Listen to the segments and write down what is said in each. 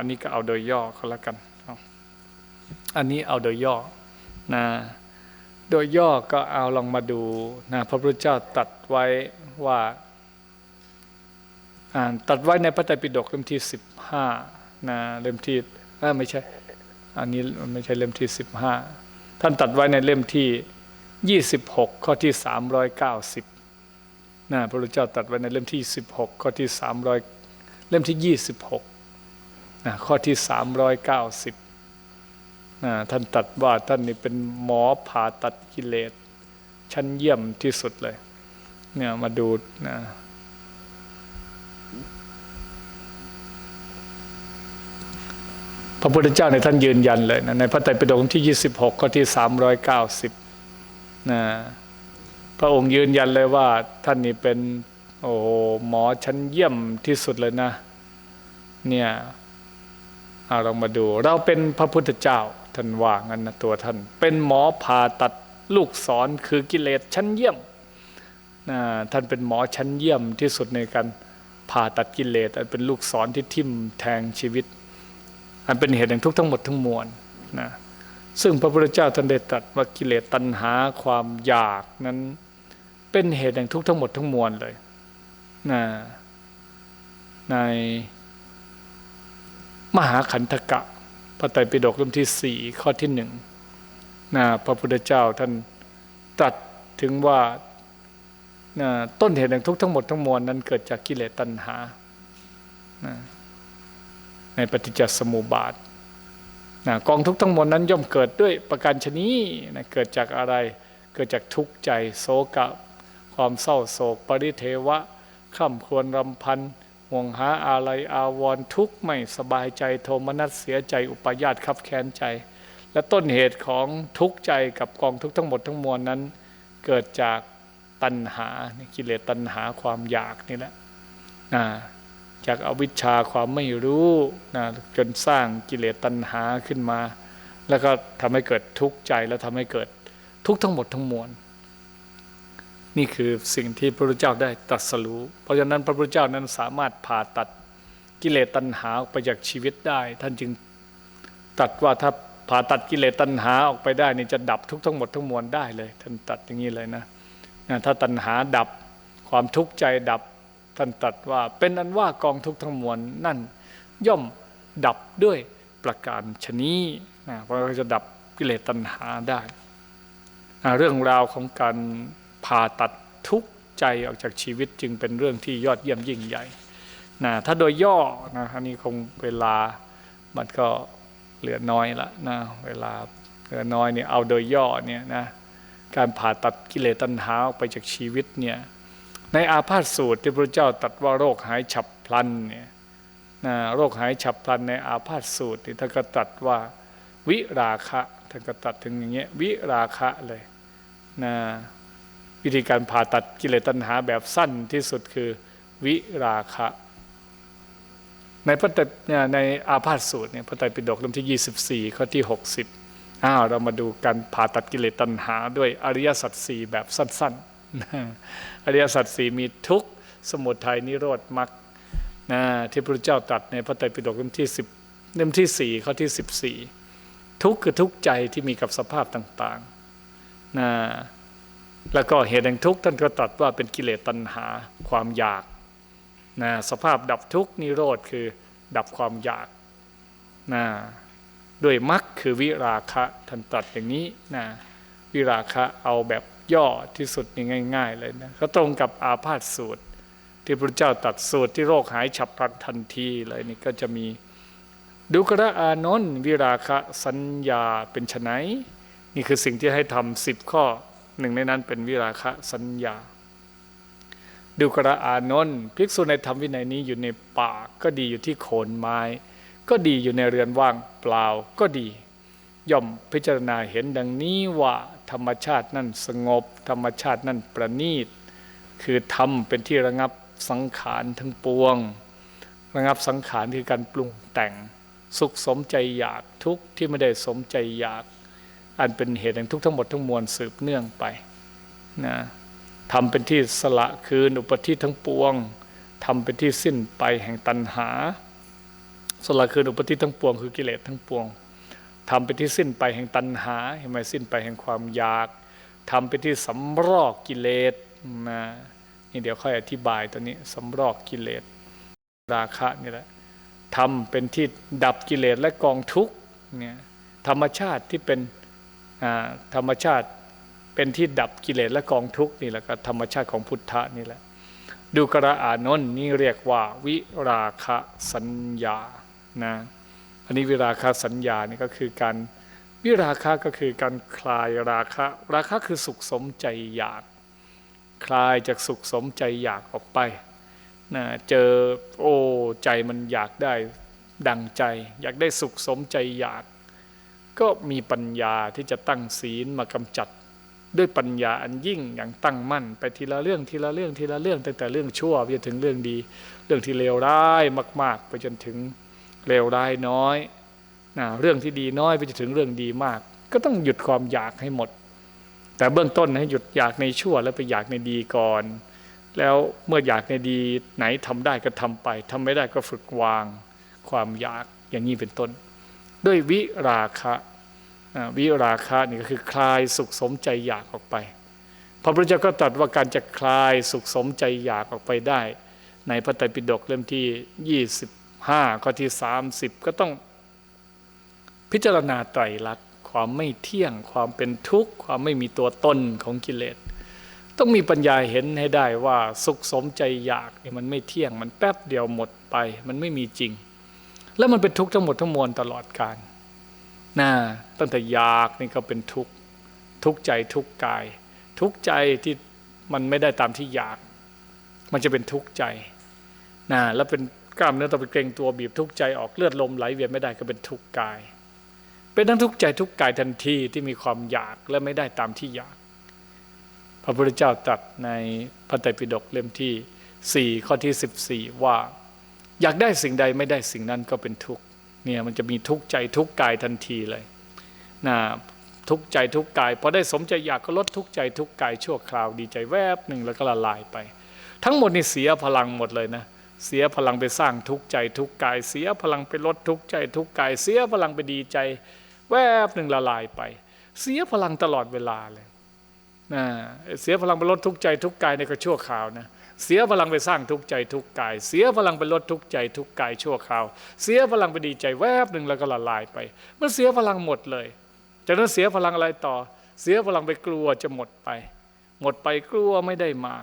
อันนี้ก็เอาโดยย่อก็แล้วกัน อันนี้เอาโดยย่อนะโดยย่อก็เอาลองมาดูนะพระพุทธเจ้าตัดไว้ว่าอ่านตัดไว้ในพระไตรปิฎกเล่มที่สิบห้านะเล่มที่ไม่ใช่ อันนี้มันไม่ใช่เล่มที่สิบห้าท่านตัดไว้ในเล่มที่ยี่สิบหกข้อที่สามร้อยเก้าสิบนะพระพุทธเจ้าตัดไว้ในเล่มที่สิบหกข้อที่สามร้อยเล่มที่ยี่สิบหก ข้อที่สามร้อยเก้าสิบนะท่านตัดว่าท่านนี่เป็นหมอผ่าตัดกิเลส ชั้นเยี่ยมที่สุดเลย เนี่ยมาดูนะพระพุทธเจ้าในท่านยืนยันเลยนะในพระไตรปิฎกที่ 26 ข้อที่ 390นะพระองค์ยืนยันเลยว่าท่านนี่เป็นโอ้หมอชั้นเยี่ยมที่สุดเลยนะ เนี่ย เอาลองมาดู เราเป็นพระพุทธเจ้าท่านว่างั้นนะตัวท่าน เป็นหมอผ่าตัดลูกศรคือกิเลสชั้นเยี่ยมนะท่านเป็นหมอชั้นเยี่ยมที่สุดในการผ่าตัดกิเลสอันเป็นลูกศรที่ทิ่มแทงชีวิต อันเป็นเหตุแห่งทุกข์ทั้งหมดทั้งมวลนะซึ่งพระพุทธเจ้าท่านได้ตรัสว่ากิเลสตัณหาความอยากนั้น เป็นเหตุแห่งทุกข์ทั้งหมดทั้งมวลเลยนะใน มหาขันธกะพระไตรปิฎกเล่มที่สี่ข้อที่หนึ่งนะพระพุทธเจ้าท่านตรัสถึงว่านะต้นเหตุแห่งทุกข์ทั้งหมดทั้งมวลนั้นเกิดจากกิเลสตัณหานะในปฏิจจสมุปบาทนะกองทุกข์ทั้งหมดนั้นย่อมเกิดด้วยประการชนีนะเกิดจากอะไร เกิดจากทุกข์ใจโศกะ ความเศร้าโศก ปริเทวะข้ามควรรำพันธ์ ห่วงหาอะไรอาวรณ์ทุกข์ไม่สบายใจโทมนัสเสียใจอุปาญาตขับแค้นใจ และต้นเหตุของทุกข์ใจกับกองทุกข์ทั้งหมดทั้งมวลนั้น เกิดจากตัณหากิเลสตัณหาความอยากนี่แหละนะจากอาวิชชาความไม่รู้นะจนสร้างกิเลสตัณหาขึ้นมา แล้วก็ทำให้เกิดทุกข์ใจแล้วทำให้เกิดทุกข์ทั้งหมดทั้งมวล นี่คือสิ่งที่พระพุทธเจ้าได้ตรัสรู้ เพราะฉะนั้นพระพุทธเจ้านั้นสามารถผ่าตัดกิเลสตัณหาออกไปจากชีวิตได้ ท่านจึงตัดว่าถ้าผ่าตัดกิเลสตัณหาออกไปได้นี่จะดับทุกทั้งหมดทั้งมวลได้เลย ท่านตัดอย่างนี้เลยนะถ้าตัณหาดับความทุกข์ใจดับท่านตรัสว่าเป็นอันว่ากองทุกทั้งมวลนั่นย่อมดับด้วยประการชนีนะเพราะเราจะดับกิเลสตัณหาได้ เรื่องราวของการ ผ่าตัดทุกใจออกจากชีวิตจึงเป็นเรื่องที่ยอดเยี่ยมยิ่งใหญ่นะถ้าโดยย่อนะอันนี้คงเวลามันก็เหลือน้อยละนะเวลาเหลือน้อยเนี่ยเอาโดยย่อเนี่ยนะการผ่าตัดกิเลสตัณหาออกไปจากชีวิตเนี่ยในอาพาธสูตรที่พระเจ้าตรัสว่าโรคหายฉับพลันเนี่ยนะโรคหายฉับพลันในอาพาธสูตรที่ท่านก็ตรัสว่าวิราคะท่านก็ตรัสถึงอย่างเงี้ยวิราคะเลยนะ วิธีการผ่าตัดกิเลสตัณหาแบบสั้นที่สุดคือวิราคะ ในพระในอาพาธสูตรเนี่ยพระไตรปิฎกเล่มที่ 24 ข้อที่ 60อ้าวเรามาดูการผ่าตัดกิเลสตัณหา ด้วยอริยสัจสี่แบบสั้นๆ อริยสัจสี่มีทุกสมุทัยนิโรธมรรคนะที่พระเจ้าตรัสในพระไตรปิฎกเล่มที่ 10 เล่มที่ 4 ข้อที่ 14 ทุกคือทุกใจที่มีกับสภาพต่างๆนะ แล้วก็เหตุแห่งทุกข์ท่านก็ตรัสว่าเป็นกิเลสตัณหาความอยากนะสภาพดับทุกข์นิโรธคือดับความอยากนะด้วยมรรคคือวิราคะท่านตรัสอย่างนี้นะวิราคะเอาแบบย่อที่สุดนี่ง่าย ๆ เลยนะก็ตรงกับอาพาธสูตร ที่พระเจ้าตรัสสูตรที่โรคหายฉับพลันทันทีเลยนี่ก็จะมีดุกระอานนท์วิราคะสัญญาเป็นไนนี่คือสิ่งที่ให้ทำสิบข้อ หนึ่งในนั้นเป็นวิราคะสัญญา ดูกระอานนท์ภิกษุในธรรมวินัยนี้อยู่ในป่าก็ดีอยู่ที่โคนไม้ ก็ดีอยู่ในเรือนว่างเปล่าก็ดี ย่อมพิจารณาเห็นดังนี้ว่าธรรมชาตินั่นสงบ ธรรมชาตินั่นประณีต คือธรรมเป็นที่ระงับสังขารทั้งปวง ระงับสังขารคือการปรุงแต่ง สุขสมใจอยากทุกข์ที่ไม่ได้สมใจอยาก อันเป็นเหตุแห่งทุกทั้งหมดทั้งมวลสืบเนื่องไปนะทำเป็นที่สละคืนอุปธิทั้งปวงทำเป็นที่สิ้นไปแห่งตัณหา สละคืนอุปธิทั้งปวงคือกิเลสทั้งปวงทำเป็นที่สิ้นไปแห่งตัณหาเห็นไหมสิ้นไปแห่งความอยากทำเป็นที่สำรอกกิเลสนะนี่เดี๋ยวค่อยอธิบายตัวนี้สำรอกกิเลสราคะนี่แหละทำเป็นที่ดับกิเลสและกองทุกข์เนี่ยธรรมชาติที่เป็น ธรรมชาติเป็นที่ดับกิเลสและกองทุกข์นี่แหละก็ธรรมชาติของพุทธะนี่แหละดูกระอานนท์นี่เรียกว่าวิราคะสัญญานะอันนี้วิราคะสัญญานี่ก็คือการวิราคะก็คือการคลายราคะ ราคะคือสุขสมใจอยาก คลายจากสุขสมใจอยากออกไปนะเจอโอ้ใจมันอยากได้ดังใจ อยากได้สุขสมใจอยาก ก็มีปัญญาที่จะตั้งศีลมากำจัดด้วยปัญญาอันยิ่งอย่างตั้งมั่น ไปทีละเรื่องทีละเรื่องทีละเรื่องตั้งแต่เรื่องชั่วไปจนถึงเรื่องดี เรื่องที่เลวร้ายมาก ๆ ไปจนถึงเลวร้ายน้อยนะเรื่องที่ดีน้อยไปจนถึงเรื่องดีมาก ก็ต้องหยุดความอยากให้หมด แต่เบื้องต้นให้หยุดอยากในชั่วแล้วไปอยากในดีก่อน แล้วเมื่ออยากในดีไหนทำได้ก็ทำไปทำไม่ได้ก็ฝึกวางความอยากอย่างนี้เป็นต้น ด้วยวิราคะอ่า วิราคะนี่ก็คือคลายสุขสมใจอยากออกไป พระพุทธเจ้าก็ตรัสว่าการจะคลายสุขสมใจอยากออกไปได้ ในพระไตรปิฎกเล่มที่ 25 ข้อที่ 30 ก็ต้องพิจารณาไตรลักษณ์ความไม่เที่ยงความเป็นทุกข์ความไม่มีตัวตนของกิเลส ต้องมีปัญญาเห็นให้ได้ว่าสุขสมใจอยากนี่มันไม่เที่ยงมันแป๊บเดียวหมดไป มันไม่มีจริง แล้วมันเป็นทุกข์ทั้งหมดทั้งมวลตลอดกาล นะตั้งแต่อยากนี่ก็เป็นทุกข์ทุกข์ใจทุกข์กาย ทุกข์ใจที่มันไม่ได้ตามที่อยาก มันจะเป็นทุกข์ใจนะแล้วเป็นกล้ามเนื้อต้องไปเกรงตัวบีบทุกข์ใจออกเลือดลมไหลเวียนไม่ได้ก็เป็นทุกข์กาย เป็นทั้งทุกข์ใจทุกข์กายทันทีที่มีความอยากและไม่ได้ตามที่อยาก พระพุทธเจ้าตรัสในพระไตรปิฎกเล่มที่ 4 ข้อที่ 14 ว่า อยากได้สิ่งใดไม่ได้สิ่งนั้นก็เป็นทุกข์ เนี่ยมันจะมีทุกข์ใจทุกข์กายทันทีเลยนะทุกข์ใจทุกข์กายพอได้สมใจอยากก็ลดทุกข์ใจทุกข์กายชั่วคราวดีใจแวบหนึ่งแล้วก็ละลายไป ทั้งหมดนี่เสียพลังหมดเลยนะเสียพลังไปสร้างทุกข์ใจทุกข์กาย เสียพลังไปลดทุกข์ใจทุกข์กาย เสียพลังไปดีใจ แวบหนึ่งละลายไป เสียพลังตลอดเวลาเลยนะเสียพลังไปลดทุกข์ใจทุกข์กายในก็ชั่วคราวนะ เสียพลังไปสร้างทุกใจทุกกาย เสียพลังไปลดทุกใจทุกกายชั่วคราว เสียพลังไปดีใจแวบหนึ่งแล้วก็ละลายไป มันเสียพลังหมดเลย จากนั้นเสียพลังอะไรต่อ เสียพลังไปกลัวจะหมดไป หมดไปกลัวไม่ได้มา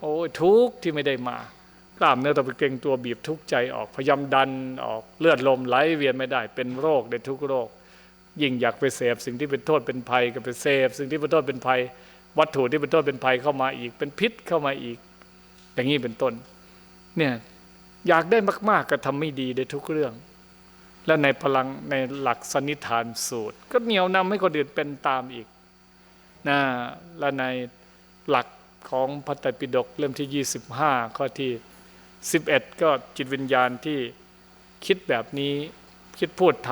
โอ้ยทุกที่ไม่ได้มากล้ามเนื้อต้องไปเกรงตัวบีบทุกใจออกพยายามดันออกเลือดลมไหลเวียนไม่ได้ เป็นโรคได้ทุกโรค ยิ่งอยากไปเสพสิ่งที่เป็นโทษเป็นภัยก็ไปเสพสิ่งที่เป็นโทษเป็นภัย วัตถุที่เป็นโทษเป็นภัยเข้ามาอีก เป็นพิษเข้ามาอีก อย่างนี้เป็นต้น เนี่ยอยากได้มาก ๆ ก็ทำไม่ดีได้ทุกเรื่อง และในพลังในหลักสนนิฐานสูตร ก็เหนียวนำให้คนอื่นเป็นตามอีกนะและในหลักของพระไตรปิฎกเล่มที่ 25 ข้อที่ 11 ก็จิตวิญญาณที่คิดแบบนี้คิดพูดท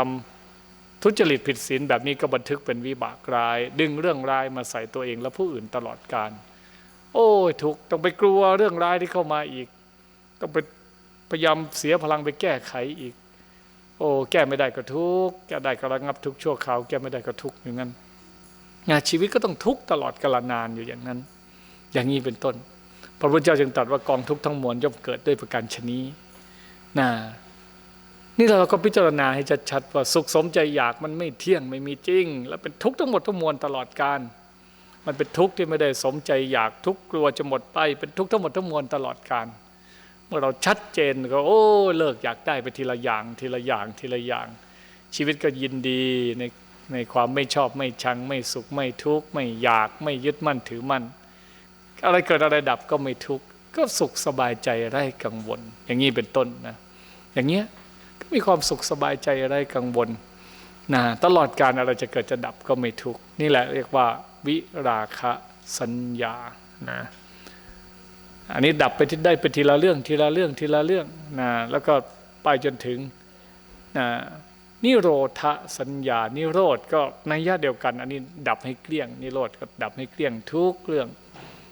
ำทุจริตผิดศีลแบบนี้ก็บันทึกเป็นวิบากร้าย ดึงเรื่องร้ายมาใส่ตัวเองและผู้อื่นตลอดการ โอ้ยทุกต้องไปกลัวเรื่องร้ายที่เข้ามาอีก ต้องไปพยายามเสียพลังไปแก้ไขอีก โอ้แก้ไม่ได้ก็ทุกแก้ได้ก็ระงับทุกชั่วคราวแก้ไม่ได้ก็ทุกอย่างนั้นงานชีวิตก็ต้องทุกตลอดกาลนานอยู่อย่างนั้น อย่างนี้เป็นต้น พระพุทธเจ้าจึงตรัสว่ากองทุกทั้งมวลย่อมเกิดด้วยประการชนีนะนี่เราก็พิจารณาให้ชัดๆว่าสุขสมใจอยากมันไม่เที่ยงไม่มีจริง แล้วเป็นทุกข์ทั้งหมดทั้งมวลตลอดการ มันเป็นทุกข์ที่ไม่ได้สมใจอยากทุกข์กลัวจะหมดไปเป็นทุกข์ทั้งหมดทั้งมวลตลอดการเมื่อเราชัดเจนก็โอ้เลิกอยากได้ไปทีละอย่างทีละอย่างทีละอย่าง ชีวิตก็ยินดีในในความไม่ชอบไม่ชัง ไม่สุขไม่ทุกข์ไม่อยากไม่ยึดมั่นถือมั่น อะไรเกิดอะไรดับก็ไม่ทุกข์ก็สุขสบายใจไร้กังวล อย่างนี้เป็นต้นนะอย่างเงี้ยก็มีความสุขสบายใจไร้กังวล นะตลอดการอะไรจะเกิดจะดับก็ไม่ทุกนี่แหละเรียกว่าวิราคะสัญญานะอันนี้ดับไปที่ได้ไปทีละเรื่องทีละเรื่องทีละเรื่องนะแล้วก็ไปจนถึงนะนิโรธสัญญา นิโรธก็ในยะเดียวกัน อันนี้ดับให้เกลี้ยง นิโรธก็ดับให้เกลี้ยงทุกเรื่อง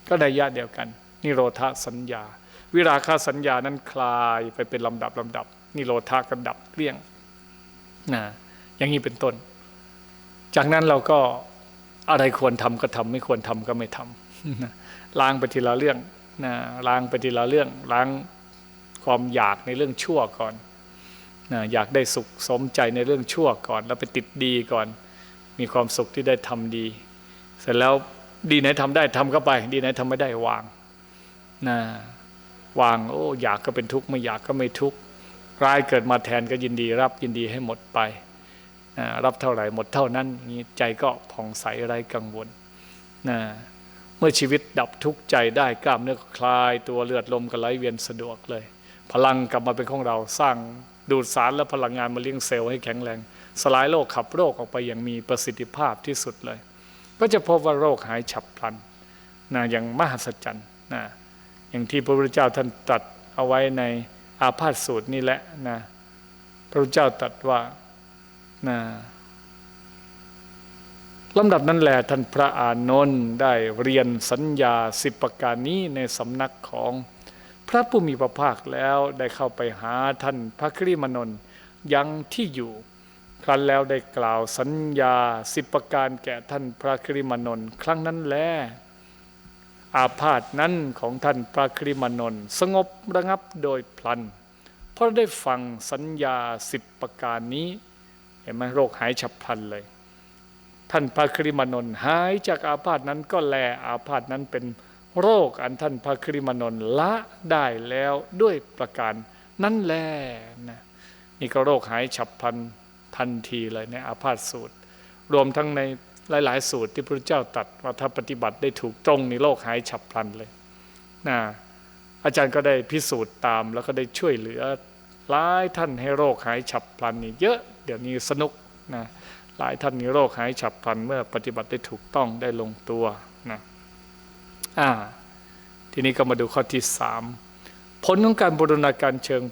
ก็ในยะเดียวกัน นิโรธสัญญา วิราคะสัญญานั้นคลายไปเป็นลำดับลำดับ นิโรธาก็ดับเกลี้ยงนะ อย่างนี้เป็นต้น จากนั้นเราก็อะไรควรทำก็ทำไม่ควรทำก็ไม่ทำนะล้างไปทีละเรื่องนะล้างไปทีละเรื่อง ล้างความอยากในเรื่องชั่วก่อนนะอยากได้สุขสมใจในเรื่องชั่วก่อน แล้วไปติดดีก่อน มีความสุขที่ได้ทำดี เสร็จแล้วดีไหนทำได้ทำเข้าไป ดีไหนทำไม่ได้วางนะวางโอ้อยากก็เป็นทุกข์ไม่อยากก็ไม่ทุกข์ร้ายเกิดมาแทนก็ยินดีรับยินดีให้หมดไป รับเท่าไหร่หมดเท่านั้นนี้ใจก็ผ่องใสไร้กังวลนะเมื่อชีวิตดับทุกข์ใจได้กล้ามเนื้อคลายตัวเลือดลมก็ไหลเวียนสะดวกเลย พลังกลับมาเป็นของเราสร้างดูดสารและพลังงานมาเลี้ยงเซลล์ให้แข็งแรง สลายโรคขับโรคออกไปอย่างมีประสิทธิภาพที่สุดเลย ก็จะพบว่าโรคหายฉับพลันนะอย่างมหัศจรรย์นะอย่างที่พระพุทธเจ้าท่านตรัสเอาไว้ในอาพาธสูตรนี่แหละนะพระพุทธเจ้าตรัสว่า นะลำดับนั้นแหละท่านพระอานนท์ได้เรียนสัญญาสิบประการนี้ในสำนักของพระผู้มีพระภาคแล้วได้เข้าไปหาท่านพระคริมานนท์ยังที่อยู่ครั้นแล้วได้กล่าวสัญญาสิบประการแก่ท่านพระคริมานนท์ครั้งนั้นแลอาพาธนั้นของท่านพระคริมานนท์สงบระงับโดยพลัน เพราะได้ฟังสัญญาสิบประการนี้ เห็นไหมโรคหายฉับพลันเลย ท่านพระคริมานนท์หายจากอาพาธนั้นก็แลอาพาธนั้นเป็นโรคอันท่านพระคริมานนท์ละได้แล้วด้วยประการนั้นแลนะนี่ก็โรคหายฉับพลันทันทีเลยในอาพาธสูตร รวมทั้งในหลาย ๆ สูตรที่พระเจ้าตรัสว่าถ้าปฏิบัติได้ถูกตรงในโรคหายฉับพลันเลยนะอาจารย์ก็ได้พิสูจน์ตามแล้วก็ได้ช่วยเหลือ หลายท่านให้โรคหายฉับพลันนี่เยอะ เดี๋ยวนี้สนุกนะหลายท่านมีโรคหายฉับพลันเมื่อปฏิบัติได้ถูกต้องได้ลงตัวนะอ่าทีนี้ก็มาดูข้อที่สามผลของการบูรณาการเชิง